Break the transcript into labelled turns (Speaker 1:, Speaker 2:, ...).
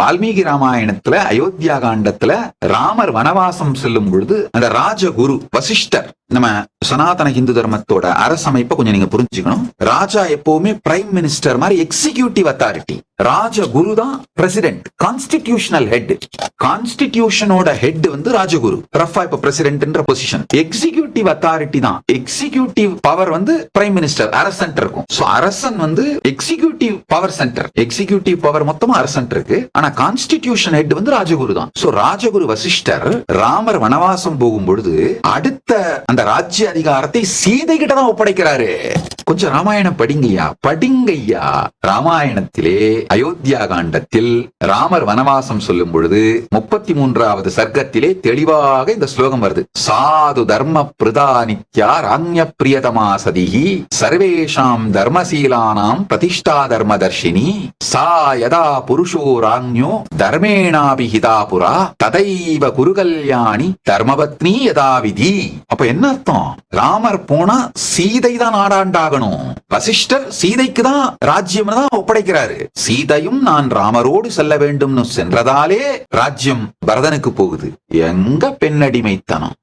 Speaker 1: வால்மீகி ராமாயணத்துல அயோத்தியா காண்டத்துல ராமர் வனவாசம் செல்லும் பொழுது அந்த ராஜகுரு வசிஷ்டர் நம்ம சனாதன இந்து தர்மத்தோட அரசமைப்பை கொஞ்சம் நீங்க புரிஞ்சுக்கணும். ராஜா எப்பவுமே பிரைம் மினிஸ்டர் மாதிரி எக்ஸிகியூட்டிவ் அத்தாரிட்டி ராஜகுரு தான் பிரசிடென்ட் கான்ஸ்டிடியூஷனல் ஹெட் கான்ஸ்டிடியூஷனோட ஹெட் வந்து ராஜகுரு. ரஃபா இப்ப பிரசிடென்ட்ன்ற பொசிஷன் எக்ஸிகியூட்டிவ் அத்தாரிட்டி தான். எக்ஸிகியூட்டிவ் பவர் வந்து பிரைம் மினிஸ்டர் அரசன் இருக்கும். சோ அரசன் வந்து executive power center executive power மொத்தமா அரசன் இருக்கு. ஆனா கான்ஸ்டிடியூஷன் ஹெட் வந்து ராஜகுரு தான். சோ ராஜகுரு வசிஷ்டர் ராமர் வனவாசம் போகும் பொழுது அடுத்த அந்த ராஜ்ய அதிகாரத்தை சீதை கிட்ட தான் ஒப்படைக்கிறாரு. கொஞ்சம் ராமாயணம் படிங்கய்யா படிங்கய்யா. ராமாயணத்திலே அயோத்தியா காண்டத்தில் ராமர் வனவாசம் சொல்லும் பொழுது முப்பத்தி மூன்றாவது சர்க்கத்திலே தெளிவாக இந்த ஸ்லோகம் வருது. சாது தர்ம பிரதானித்யா ராஜ்ய பிரியதமா சதிகி சர்வேஷாம் தர்மசீலானாம் பிரதிஷ்டா தர்ம தர்ஷினி சா யதா புருஷோ ராண்யோ தர்மேணாபிஹிதா புரா ததைவ குருகல்யாணி தர்மபத்னி யதாவிதி அப்ப என்ன அர்த்தம்? ராமர் போனா சீதை தான் ஆடாண்டாகணும் வசிஷ்டர் சீதைக்கு தான் ராஜ்யம் தான் ஒப்படைக்கிறாரு. சீதையும் நான் ராமரோடு செல்ல வேண்டும்னு சென்றதாலே ராஜ்யம் பரதனுக்கு போகுது. எங்க பெண்ணடிமைத்தனம்?